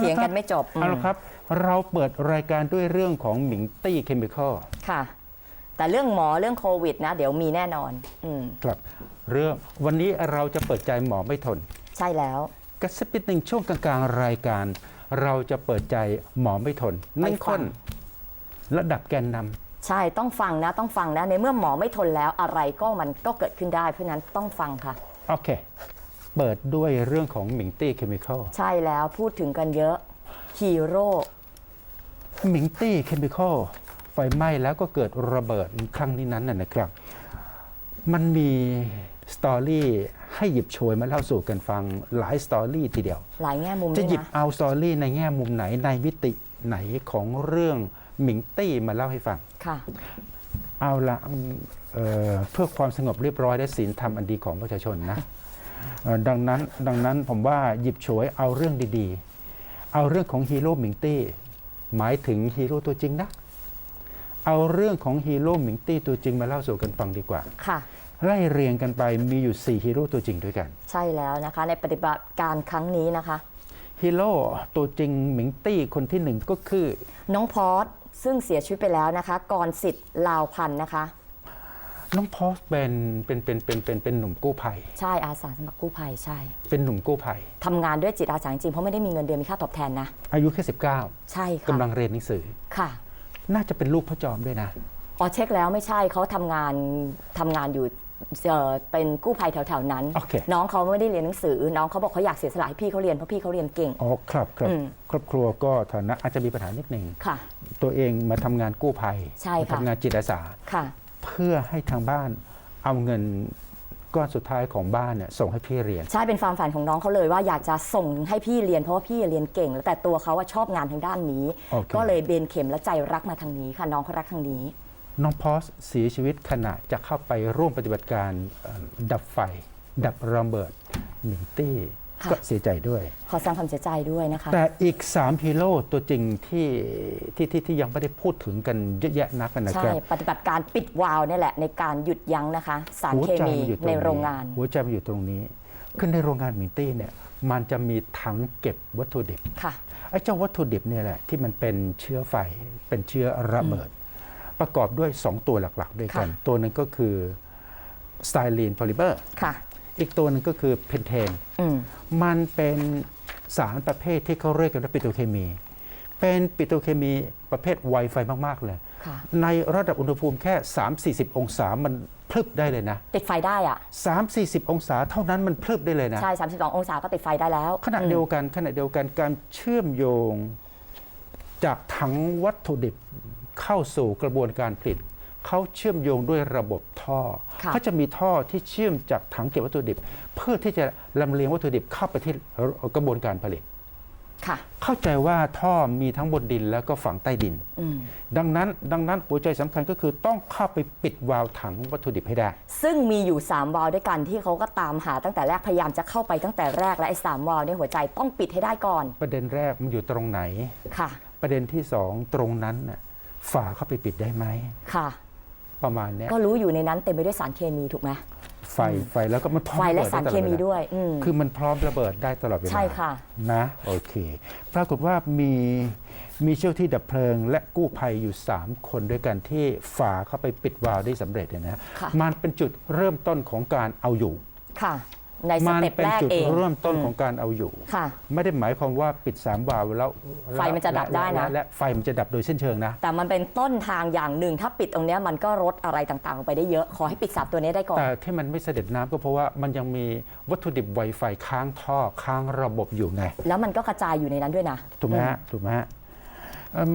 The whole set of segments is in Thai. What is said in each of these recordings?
เถียงกันไม่จบอืมเอาละครับ เราเปิดรายการด้วยเรื่องของหมิงตี้เคมีคอลค่ะ แต่เรื่องหมอเรื่องโควิดนะ เดี๋ยวมีแน่นอนอืมครับ เรื่องวันนี้เราจะเปิดใจหมอไม่ทน ใช่แล้วกระซิบนิดหนึ่งช่วงกลางๆรายการ เราจะเปิดใจหมอไม่ทนไปนั่นฟัข้งนระดับแกนนใช่ต้องฟังนะต้องฟังนะ ในเมื่อหมอไม่ทนแล้วอะไรก็มันก็เกิดขึ้นได้เพราะฉะนั้นต้องฟังค่ะำโอเค เปิดด้วยเรื่องของหมิงตี้เคมีคอลใช่แล้วพูดถึงกันเยอะฮีโร่หมิงตี้เคมีคอลไฟไหม้แล้วก็เกิดระเบิดครั้งนี้นั้นน่ะนะครับ มันมีสตอรี่ให้หยิบโชยมาเล่าสู่กันฟังหลายสตอรี่ทีเดียว หลายแง่มุมจะด้วยหยิบนะเอาสตอรี่ในแง่มุมไหนในมิติไหนของเรื่องหมิงตี้มาเล่าให้ฟังค่ะเอาละเอ่อเพื่อความสงบเรียบร้อยและศีลธรรมอันดีของประชาชนนะเอ่อ ดังนั้นดังนั้นผมว่าหยิบฉวยเอาเรื่องดีๆ เอาเรื่องของฮีโร่หมิงตี้หมายถึงฮีโร่ตัวจริงนะ เอาเรื่องของฮีโร่หมิงตี้ตัวจริงมาเล่าสู่กันฟังดีกว่าค่ะไล่เรียงกันไปมีอยู่ 4 ฮีโร่ตัวจริงด้วยกัน ใช่แล้วนะคะ ในปฏิบัติการครั้งนี้นะคะฮีโร่ตัวจริงหมิงตี้คนที่หนึ่งก็คือ น้องพอสซึ่งเสียชีวิตไปแล้วนะคะกรสิทธิ์ลาวพันธ์นะคะ น้องพอสเป็นเป็นเป็นเป็นเป็นเป็นหนุ่มกู้ภัย ใช่อาสาสมัครกู้ภัยใช่เป็นหนุ่มกู้ภัยทำงานด้วยจิตอาสาจริงๆเพราะไม่ได้มีเงินเดือนมีค่าตอบแทนนะ อายุแค่ใช่19ค่ะกำลังเรียนหนังสือ ค่ะ น่าจะเป็นลูกพ่อจอมด้วยนะ อ๋อเช็คแล้วไม่ใช่เขาทำงานทำงานอยู่เอ่อเป็นกู้ภัยแถวๆนั้น โอเค น้องเขาไม่ได้เรียนหนังสือ น้องเขาบอกเขาอยากเสียสละให้พี่เขาเรียนเพราะพี่เขาเรียนเก่ง อ๋อครับครับอืม ครอบครัวก็ฐานะอาจจะมีปัญหานิดหนึ่งค่ะ ตัวเองมาทำงานกู้ภัยใช่ค่ะมาทำงานจิตอาสา ค่ะ เพื่อให้ทางบ้านเอาเงินก้อนสุดท้ายของบ้านเนี่ยส่งให้พี่เรียน ใช่เป็นความฝันของน้องเขาเลยว่าอยากจะส่งให้พี่เรียนเพราะว่าพี่เรียนเก่ง แต่ตัวเขาว่าชอบงานทางด้านนี้ โอเค ก็เลยเบนเข็มและใจรักมาทางนี้ค่ะน้องเขารักทางนี้ น้องพอสเสียชีวิตขณะจะเข้าไปร่วมปฏิบัติการเอ่อดับไฟ ดับระเบิดหนิงตี้ ค่ะ ก็เสียใจด้วย ขอแสดงความเสียใจด้วยนะคะ แต่อีก 3 ฮีโร่ตัวจริงที่ที่ที่ที่ยังไม่ได้พูดถึงกันเยอะแยะนักนะใช่ ครับ ปฏิบัติการปิดวาล์วนี่แหละ ในการหยุดยั้งนะคะ สารหัวเคใจมีมันอยู่ตรงในนี้โรงงาน หัวใจมันอยู่ตรงนี้ คือในโรงงานหมิงตี้เนี่ยมันจะมีถังเก็บวัตถุดิบ ค่ะ ไอ้เจ้าวัตถุดิบเนี่ยแหละที่มันเป็นเชื้อไฟเป็นเชื้อระเบิด ประกอบด้วย 2 ตัวหลักๆ ด้วยกัน ค่ะ ตัวหนึ่งก็คือสไตลีนโพลิเมอร์ค่ะ อีกตัวหนึ่งก็คือเพนเทนอืมมันเป็นสารประเภทที่เขาเรียกกันว่าปิโตรเคมี เป็นปิโตรเคมีประเภทไวไฟมาก ๆ เลยค่ะในระดับอุณหภูมิแค่ 3-40 องศามันพลึบได้เลยนะ ติดไฟได้อะ3-40 องศาเท่านั้นมันพลึบได้เลยนะ ใช่ 32 องศาก็ติดไฟได้แล้ว ขณะเดียวกันขณะเดียวกันการเชื่อมโยงจากถังวัตถุดิบเข้าสู่กระบวนการผลิต เขาเชื่อมโยงด้วยระบบท่อค่ะเขาจะมีท่อที่เชื่อมจากถังเก็บวัตถุดิบ เพื่อที่จะลำเลียงวัตถุดิบเข้าไปที่กระบวนการผลิตค่ะเข้าใจว่าท่อมีทั้งบนดินแล้วก็ฝังใต้ดินอืมดังนั้นดังนั้นหัวใจสำคัญก็คือต้องเข้าไปปิดวาล์วถังวัตถุดิบให้ได้ ซึ่งมีอยู่ 3 วาล์วด้วยกันที่เขาก็ตามหาตั้งแต่แรกพยายามจะเข้าไปตั้งแต่แรกและไอ้สามวาล์วในยหัวใจต้องปิดให้ได้ก่อน ประเด็นแรกมันอยู่ตรงไหนค่ะ ประเด็นที่สองตรงนั้นน่ะฝาเข้าไปปิดได้ไหมค่ะ ประมาณเนี้ยก็รู้อยู่ในนั้นเต็มไปด้วยสารเคมีถูกไหมไฟไฟแล้วก็มันพร้อมไฟและระบิสารได้ตเคลอดมีวลาด้วยอืมคือมันพร้อมระเบิดได้ตลอดเวลาใช่ค่ะนะโอเค ปรากฏว่ามีมีเจ้าที่ดับเพลิง และกู้ภัยอยู่ 3 คนด้วยกันที่ฝ่าเข้าไปปิดวาล์วได้สำเร็จเนี่ยนะค่ะมันเป็นจุดเริ่มต้นของการเอาอยู่ค่ะ ในสมัเต็ปเป็นแรกจุดเอง เริ่มต้นของการเอาอยู่ ค่ะ ไม่ได้หมายความว่าปิดสามวาล์วแล้วไฟมันจะดับได้นะ และและไฟมันจะดับโดยสิ้นเชิงนะ แต่มันเป็นต้นทางอย่างหนึ่ง ถ้าปิดตรงเนี้ยมันก็ลดอะไรต่างๆลงไปได้เยอะ ขอให้ปิดสามตัวนี้ได้ก่อน แต่ที่มันไม่เสด็จน้ำก็เพราะว่ามันยังมีวัตถุดิบไวไฟค้างท่อค้างระบบอยู่ไง แล้วมันก็กระจายอยู่ในนั้นด้วยนะ ถูกไหมฮะถูกไหมฮะเอิ่ม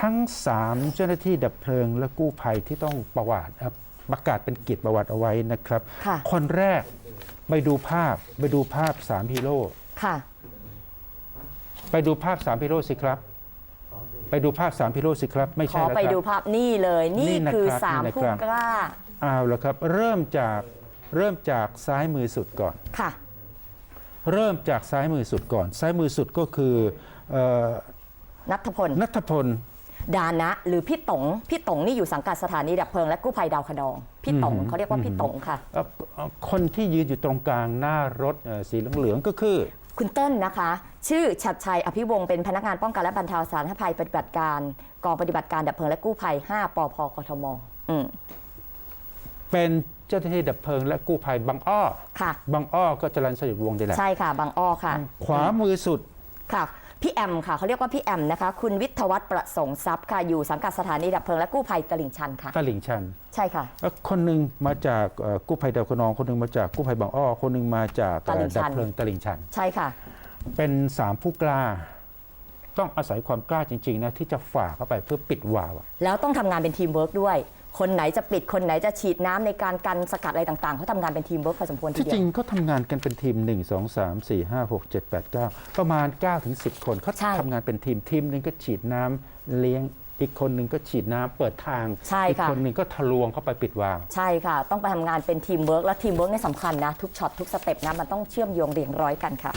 ทั้ง 3 เจ้าหน้าที่ดับเพลิงและกู้ภัยที่ต้องประวัติเอ่อประกาศเป็นกิจประวัติเอาไว้นะครับค่ะคนแรก ไปดูภาพไปดูภาพ3ฮีโร่ค่ะ ไปดูภาพ3ฮีโร่สิครับ ไปดูภาพ3ฮีโร่สิครับ ไม่ขใช่อแล้วไปครัดูบภาพนี่เลย นี่นี่นะครับคือสามนี่นะผู้ครับกล้าเอาละครับ เริ่มจากเริ่มจากซ้ายมือสุดก่อน ค่ะ เริ่มจากซ้ายมือสุดก่อน ซ้ายมือสุดก็คือเอ่อนัทพล นัทพล ดานะหรือพี่ต๋งพี่ต๋งนี่อยู่สังกัดสถานีดับเพลิงและกู้ภัยดาวคะนอง พี่ต๋งอืมเขาเรียกว่าพี่ต๋งค่ะ เอ่อเอ่อคนที่ยืนอยู่ตรงกลางหน้ารถเอ่อสีเหลืองๆก็คือ คุณเติ้ลนะคะ ชื่อชัดชัยอภิวงศ์เป็นพนักงานป้องกันและบรรเทาสาธารณภัยปฏิบัติการกองปฏิบัติการดับเพลิงและกู้ภัย 5 ปพกทมอืมเป็นเจ้าหน้าที่ดับเพลิงและกู้ภัยบางอ้อค่ะ บางอ้อก็จรัญสนิทวงศ์นี่แหละใช่ค่ะบางอ้อค่ะ ขวามือสุดค่ะ พี่แอมค่ะเขาเรียกว่าพี่แอมนะคะ คุณวิทยวัฒน์ประสงค์ทรัพย์ค่ะอยู่สังกัดสถานีดับเพลิงและกู้ภัยตลิ่งชันค่ะ ตลิ่งชัน ใช่ค่ะแล้วคนหนึ่งมาจากเอ่อกู้ภัยดาวคะนองคนหนึ่งมาจากกู้ภัยบางอ้อคนหนึ่งมาจากเอ่อตลิ่งชัดัน บเพลิงตลิ่งชัน ใช่ค่ะ เป็นสามผู้กล้า ต้องอาศัยความกล้าจริง ๆ นะ ที่จะฝ่าเข้าไปเพื่อปิดวาล์วอะแล้วต้องทำงานเป็นทีมเวิร์กด้วย คนไหนจะปิดคนไหนจะฉีดน้ำในการกันสกัดอะไรต่างๆเขาทำงานเป็นทีมเวิร์กพอสมควรทีที่เดีจริยงว เขาทำงานกันเป็นทีม 1 2 3 4 5 6 7 8 9 ประมาณ9ถึง10 คนเขาใช่ทำงานเป็นทีมทีมหนึ่งก็ฉีดน้ำเลี้ยง อีกคนหนึ่งก็ฉีดน้ำเปิดทาง ใช่อีค่ะ คนหนึ่งก็ทะลวงเข้าไปปิดวาล์วใช่ค่ะ ต้องไปทำงานเป็นทีมเวิร์กและทีมเวิร์กนี่สำคัญนะ ทุกช็อตทุกสเต็ปนะ มันต้องเชื่อมโยงเรียงร้อยกันค่ะ